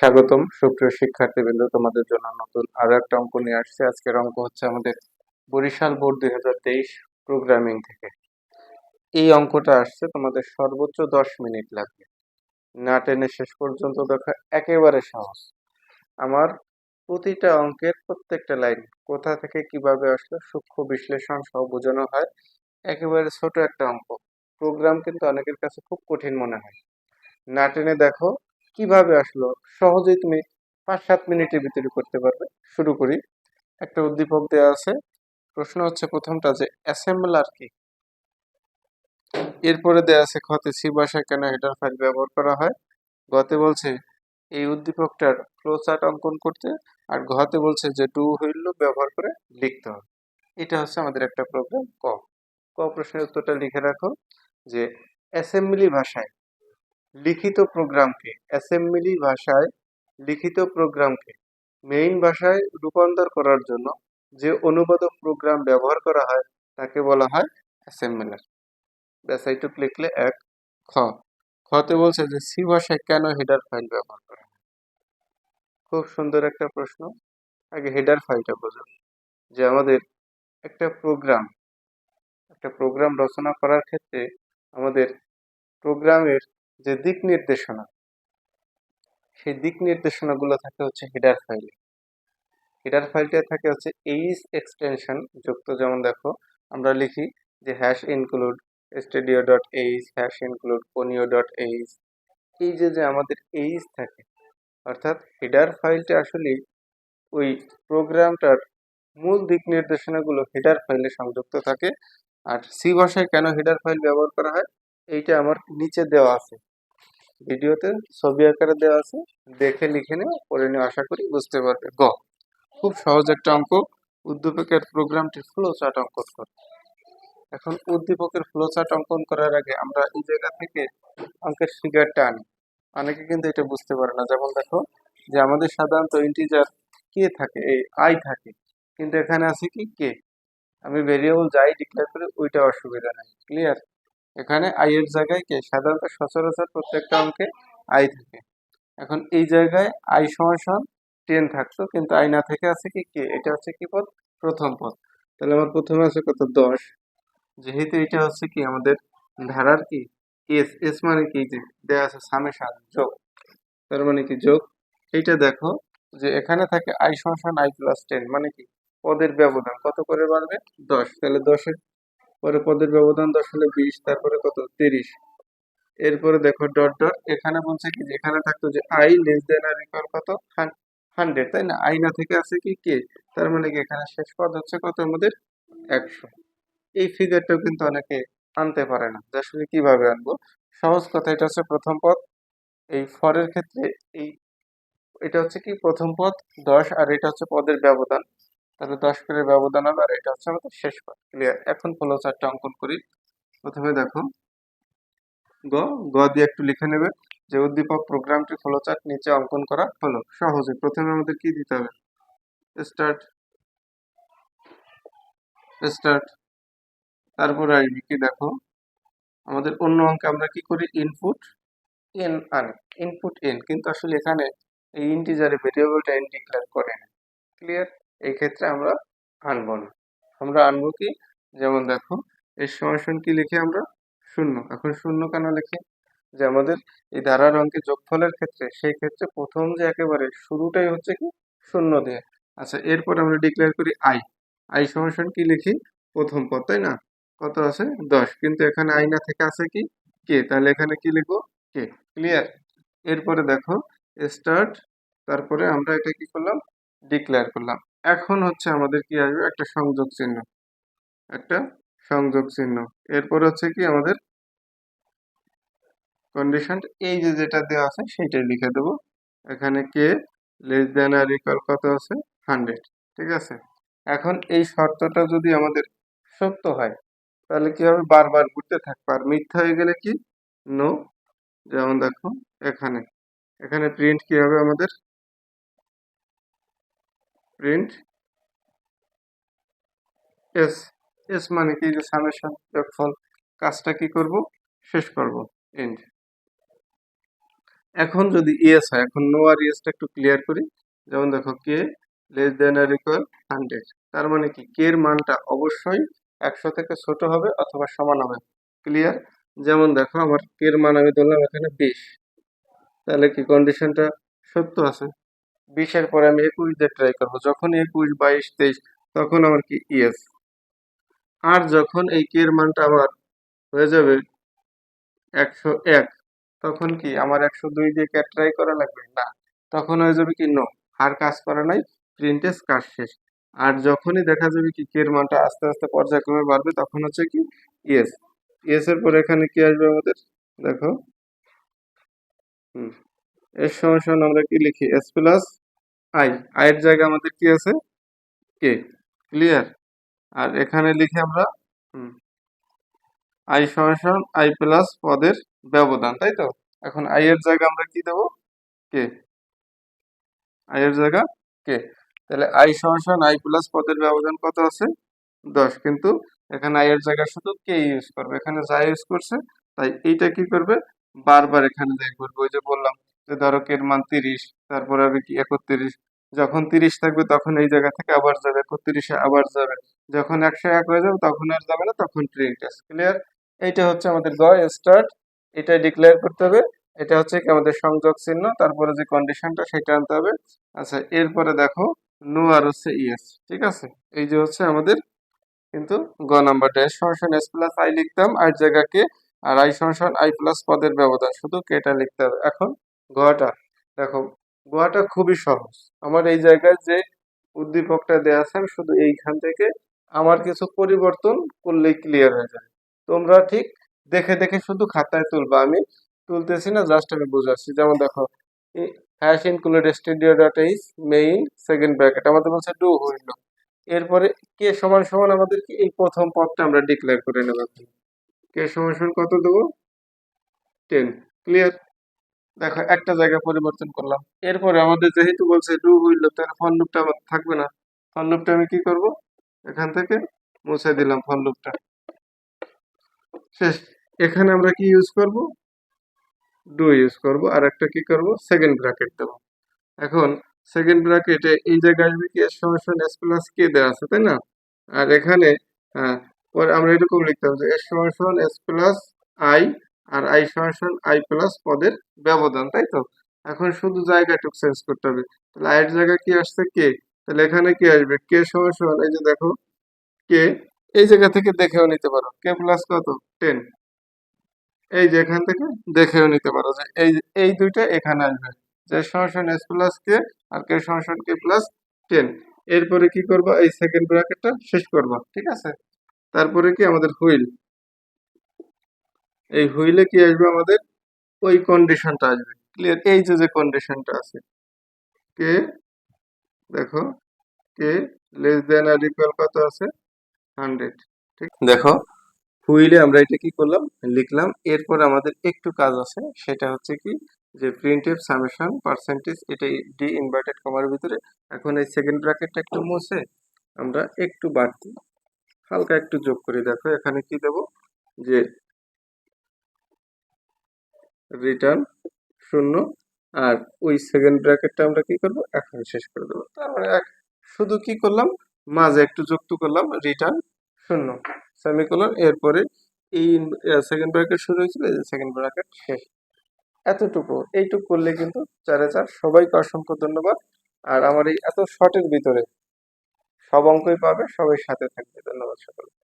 স্বাগতম সুপ্রিয় শিক্ষার্থীবৃন্দ, তোমাদের জন্য নতুন আরও একটা অঙ্ক নিয়ে আসছে। আজকের অঙ্ক হচ্ছে আমাদের বরিশাল বোর্ড দুই হাজার তেইশ প্রোগ্রামিং থেকে। এই অঙ্কটা আসছে তোমাদের সর্বোচ্চ দশ মিনিট লাগবে। না টেনে শেষ পর্যন্ত দেখা, একেবারে সহজ। আমার প্রতিটা অঙ্কের প্রত্যেকটা লাইন কোথা থেকে কীভাবে আসলো সূক্ষ্ম বিশ্লেষণ সহ বোঝানো হয়। একেবারে ছোট একটা অঙ্ক। প্রোগ্রাম কিন্তু অনেকের কাছে খুব কঠিন মনে হয়। না টেনে দেখো কীভাবে আসলো? সহজেই তুমি পাঁচ সাত মিনিটের ভিতরে করতে পারবে। শুরু করি। একটা উদ্দীপক দেওয়া আছে। প্রশ্ন হচ্ছে প্রথমটা যে, অ্যাসেম্বলার কি? এরপরে দেওয়া আছে খতে সি ভাষায় কেন হেডার ফাইল ব্যবহার করা হয়? গতে বলছে, এই উদ্দীপকটার ফ্লো চার্ট অঙ্কন করতে আর ঘতে বলছে যে ডু হুইল ব্যবহার করে লিখতে হবে। এটা হচ্ছে আমাদের একটা প্রোগ্রাম ক। ক প্রশ্নের উত্তরটা লিখে রাখো যে, অ্যাসেম্বলি ভাষায় লিখিত প্রোগ্রামকে, অ্যাসেম্বলি ভাষায় লিখিত প্রোগ্রামকে মেইন ভাষায় রূপান্তর করার জন্য যে অনুবাদক প্রোগ্রাম ব্যবহার করা হয়, তাকে বলা হয় অ্যাসেম্বলার ব্যাস, এইটুক লিখলে এক, খ। খতে বলছে যে, সি ভাষায় কেন হেডার ফাইল ব্যবহার করা খুব সুন্দর একটা প্রশ্ন। আগে হেডার ফাইলটা বোঝো। যে আমাদের একটা প্রোগ্রাম একটা প্রোগ্রাম রচনা করার ক্ষেত্রে আমাদের প্রোগ্রামের যে দিক নির্দেশনা, সেই দিক নির্দেশনাগুলো থাকে হচ্ছে হিডার ফাইলে হিডার ফাইলটা থাকে হচ্ছে এইচ এক্সটেনশন যুক্ত, যেমন দেখো আমরা লিখি যে hash include stdio dot H hash include conio dot H এই যে যে আমাদের এইচ থাকে, অর্থাৎ হেডার ফাইলটা আসলে ওই প্রোগ্রামটার মূল দিক নির্দেশনাগুলো হেডার ফাইলে সংযুক্ত থাকে। আর সি ভাষায় কেন হেডার ফাইল ব্যবহার করা হয়? এইটা আমার নিচে দেওয়া আছে। ভিডিওতে ছবি আকারে দেওয়া আছে। দেখে, লিখে নিও, পড়ে নিয়ে আশা করি বুঝতে পারবে। গ। খুব সহজ একটা অঙ্ক। উদ্দীপকের প্রোগ্রামটির ফ্লো চার্ট অঙ্কন করো। এখন উদ্দীপকের ফ্লো চার্ট অঙ্কন করার আগে আমরা এই জায়গা থেকে অঙ্কের ফিগারটা আনি। অনেকে কিন্তু এটা বুঝতে পারে না। যেমন দেখো যে আমাদের সাধারণত ইন্টিজার কে থাকে, এই আই থাকে। কিন্তু এখানে আছে কি কে আমি ভেরিয়েবল যাই ডিক্লেয়ার করি, ওইটা অসুবিধা নেই। ক্লিয়ার এখানে আই এর জায়গায় কে? সাধারণত সচরাচর প্রত্যেকটা অঙ্কে আই থাকে। এখন এই জায়গায় আই সমান টেন থাকতো, কিন্তু আই না থেকে আছে কি কে এটা হচ্ছে কি পদ? প্রথম পদ। তাহলে আমার প্রথমে আছে কত? দশ। যেহেতু এটা হচ্ছে কি? আমাদের ধারার কি? এস এস মানে কি? যে দেয়া আছে সামেশান যোগ। তার মানে কি যোগ? এইটা দেখো যে এখানে থাকে আই সমান আই প্লাস টেন মানে কি? পদের ব্যবধান। কত করে বাড়বে? দশ। তাহলে দশের পরে পদের ব্যবধান দশ হলে বিশ, তারপরে কত? তিরিশ। এরপরে দেখো ডট ডট, এখানে বলছে কি যে এখানে থাকতো যে I less than or equal কত? হান্ড্রেড, তাই না? আই না থেকে আছে কি? কে? তার মানে কি এখানে শেষ পদ হচ্ছে কত? আমাদের একশো। এই ফিগারটাও কিন্তু অনেকে আনতে পারে না। যে আসলে কীভাবে আনব? সহজ কথা, এটা হচ্ছে প্রথম পদ। এই ফরের ক্ষেত্রে এই এটা হচ্ছে কি? প্রথম পদ দশ, আর এটা হচ্ছে পদের ব্যবধান। তাহলে দশ করে ব্যবধান আর এটা হচ্ছে আমাদের শেষ পদ ক্লিয়ার এখন ফলো চারটা অঙ্কন করি। প্রথমে দেখো, গ গ দিয়ে একটু লিখে নেবে যে উদ্দীপক প্রোগ্রামটি ফলো চার্ট নিচে অঙ্কন করা হলো। সহজে। প্রথমে আমাদের কি দিতে হবে? স্টার্ট স্টার্ট তারপরে আসবে কি দেখো, আমাদের অন্য অঙ্কে আমরা কি করি? ইনপুট এন আনি ইনপুট এন কিন্তু আসলে এখানে এই ইন্টিজারে ভেরিয়েবলটা এন ডিক্লেয়ার করে ক্লিয়ার এই ক্ষেত্রে আমরা আনব না। আমরা আনব কি? যেমন দেখো এর সমাসন কি লিখে আমরা? শূন্য। এখন শূন্য কেন লিখি? যে আমাদের এই ধারার অঙ্কে যোগফলের ক্ষেত্রে, সেই ক্ষেত্রে প্রথম যে একেবারে শুরুটাই হচ্ছে কি? শূন্য দিয়ে। আচ্ছা এরপর আমরা ডিক্লেয়ার করি আই আই সমাসন কি লিখি? প্রথম পদ, তাই না? কত আছে? দশ। কিন্তু এখানে আইনা থেকে আছে কি? কে তাহলে এখানে কি লিখব? কে ক্লিয়ার এরপরে দেখো স্টার্ট তারপরে আমরা এটা কি করলাম? ডিক্লেয়ার করলাম। এখন হচ্ছে আমাদের কি আসবে? একটা সংযোগ চিহ্ন। একটা সংযোগ চিহ্ন। এরপর হচ্ছে কি আমাদের কন্ডিশন এই যে যেটা দেওয়া আছে সেইটাই লিখে দেবো। এখানে কে লেস দেন আর ইকাল কত আছে? হান্ড্রেড ঠিক আছে? এখন এই শর্তটা যদি আমাদের সত্য হয়, তাহলে কি হবে? বারবার ঘুরতে থাকবে। আর মিথ্যা হয়ে গেলে কি? নো যেমন দেখো, এখানে। এখানে প্রিন্ট কি হবে আমাদের? প্রিন্ট এস এস মানে কি যে সামেশন যোগফল কাজটা কি করব? শেষ করব এন্ড এখন যদি ইয়েস হয়, এখন নো আর ইয়েসটা একটু ক্লিয়ার করি। যেমন দেখো K less than or equal hundred তার মানে কি? কে এর মানটা অবশ্যই একশো থেকে ছোট হবে অথবা সমান হবে। ক্লিয়ার যেমন দেখো, আমার কে এর মান আমি ধরলাম এখানে বিশ। তাহলে কি কন্ডিশনটা সত্য আছে? বিশের পরে আমি একুশ দিয়ে ট্রাই করব। যখন একুশ, বাইশ, তেইশ, তখন আমার কি? ইয়েস আর যখন এই কে মানটা আমার হয়ে যাবে একশো এক, তখন কি? আমার একশো দুই দিয়ে কে ট্রাই করা লাগবে? না। তখন হয়ে যাবে কি? নো আর কাজ করা নাই। প্রিন্টেস কাজ শেষ। আর যখনই দেখা যাবে কি কে এর মানটা আস্তে আস্তে পর্যায়ক্রমে বাড়বে, তখন হচ্ছে কি? ইয়েস ইয়েস এর পর এখানে কি আসবে আমাদের? দেখো। হুম। এর সমান আমরা কি লিখি? এস প্লাস আই আয়ের জায়গায় আমাদের কি আছে? কে ক্লিয়ার আর এখানে লিখি আমরা আই সমান আই প্লাস পদের ব্যবধান, তাই তো? এখন আই এর জায়গা আমরা কি দেবো? কে আই এর জায়গা কে তাহলে আই সমান সমান আই প্লাস পদের ব্যবধান কত আছে? দশ, কিন্তু এখানে আই এর জায়গায় শুধু কে ইউজ করবে। এখানে যা ইউজ করছে, তাই এইটা কি করবে? বারবার এখানে করবে ওই যে বললাম ধরো এর মান তিরিশ, তারপরে হবে কি একত্রিশ। যখন তিরিশ থাকবে তখন এই জায়গা থেকে আবার যাবে, একত্রিশে আবার যাবে। যখন একশো এক হয়ে যাবে তখন আর যাবে না, তখন ট্রেন প্রিন্ট ক্লিয়ার এইটা হচ্ছে আমাদের গ স্টার্ট এটা ডিক্লেয়ার করতে হবে। এটা হচ্ছে কি আমাদের সংযোগ চিহ্ন, তারপরে যে কন্ডিশনটা সেটা আনতে হবে। আচ্ছা এরপরে দেখো নো আর হচ্ছে ইয়েস ঠিক আছে? এই যে হচ্ছে আমাদের কিন্তু গ নাম্বারটা এস সমান এস প্লাস আই লিখতাম, আর জায়গাকে, আর আই সমান আই প্লাস পদের ব্যবধান, শুধু কেটা লিখতে হবে। এখন গটা দেখো, গোয়াটা খুবই সহজ। আমার এই জায়গায় যে উদ্দীপকটা দেওয়া আছে, আমি শুধু এইখান থেকে আমার কিছু পরিবর্তন করলেই ক্লিয়ার হয়ে যাবে তোমরা ঠিক দেখে দেখে শুধু খাতায় তুলবা। আমি তুলতেছি না জাস্ট আমি বুঝাচ্ছি। যেমন দেখো hash include studio dot H main second bracket আমাদের বলছে ডু হইল। এরপরে কে সমান সমান আমাদের কি এই প্রথম পদটা আমরা ডিক্লেয়ার করে নেব। কে সমান সমান কত দেবো? টেন ক্লিয়ার দেখো, একটা জায়গা পরিবর্তন করলাম। এরপরে আমাদের যেহেতু বলছে ডু হইল, তাহলে ফল লুপটা আমার থাকবে না। ফল লুপটা আমি কি করব? এখান থেকে মুছে দিলাম ফল লুপটা শেষ। এখানে আমরা কি ইউজ করব? ডু ইউজ করব। আর একটা কি করব? সেকেন্ড ব্র্যাকেট দেবো। এখন সেকেন্ড ব্র্যাকেটে এই জায়গায় আসবে কি? এস সমান এস প্লাস কে দেওয়া আছে, তাই না? আর এখানে হ্যাঁ পরে আমরা এরকম লিখতাম যে এস সমান এস প্লাস আই আর আই সমান আই প্লাস পদের ব্যবধান, তাই তো? এখন শুধু জায়গাটুকু চেঞ্জ করতে হবে। তাহলে আয়ের জায়গায় কি আসছে? কে তাহলে এখানে কি আসবে? কে সমান সমান, এই যে দেখো কে এই জায়গা থেকে দেখেও নিতে পারো। কে প্লাস কত? টেন এই যে এখান থেকে দেখেও নিতে পারো যে এই এই দুইটা এখানে আসবে। যে সমান এস প্লাস কে আর কে সমান কে প্লাস টেন এরপরে কি করব? এই সেকেন্ড ব্র্যাকেটটা শেষ করবা, ঠিক আছে? তারপরে কি? আমাদের হুইল এই হুইলে কি আসবে আমাদের? ওই কন্ডিশনটা আসবে। ক্লিয়ার এই যে কন্ডিশনটা আছে। কে দেখো কে লেস দেন আর ইকুয়াল কত আছে? হান্ড্রেড ঠিক? দেখো, হুইলে আমরা এটা কি করলাম? লিখলাম, এরপর আমাদের একটু কাজ আছে, সেটা হচ্ছে কি, যে প্রিন্টের সামেশন পার্সেন্টেজ এটা ডি ইনভার্টেড কমার ভিতরে। এখন এই সেকেন্ড ব্র্যাকেটটা একটু মুছে, আমরা একটু বাড়তি, হালকা একটু যোগ করি দেখো, এখানে কি দেব? যে রিটার্ন শূন্য, আর ওই সেকেন্ড ব্র্যাকেটটা আমরা কি করব? এখন শেষ করে দেবো। তারপরে এক, শুধু কি করলাম? মাঝে একটু যুক্ত করলাম রিটার্ন শূন্য সেমিকোলন এরপরে এই সেকেন্ড ব্র্যাকেট শুরু হয়েছিল, এই সেকেন্ড ব্র্যাকেট শেষ। এতটুকু, এইটুকু করলে কিন্তু চারে চার। সবাইকে অসংখ্য ধন্যবাদ। আর আমার এই এত শর্টের ভিতরে সব অঙ্কই পাবে, সবাই সাথে থাকবে। ধন্যবাদ সকলকে।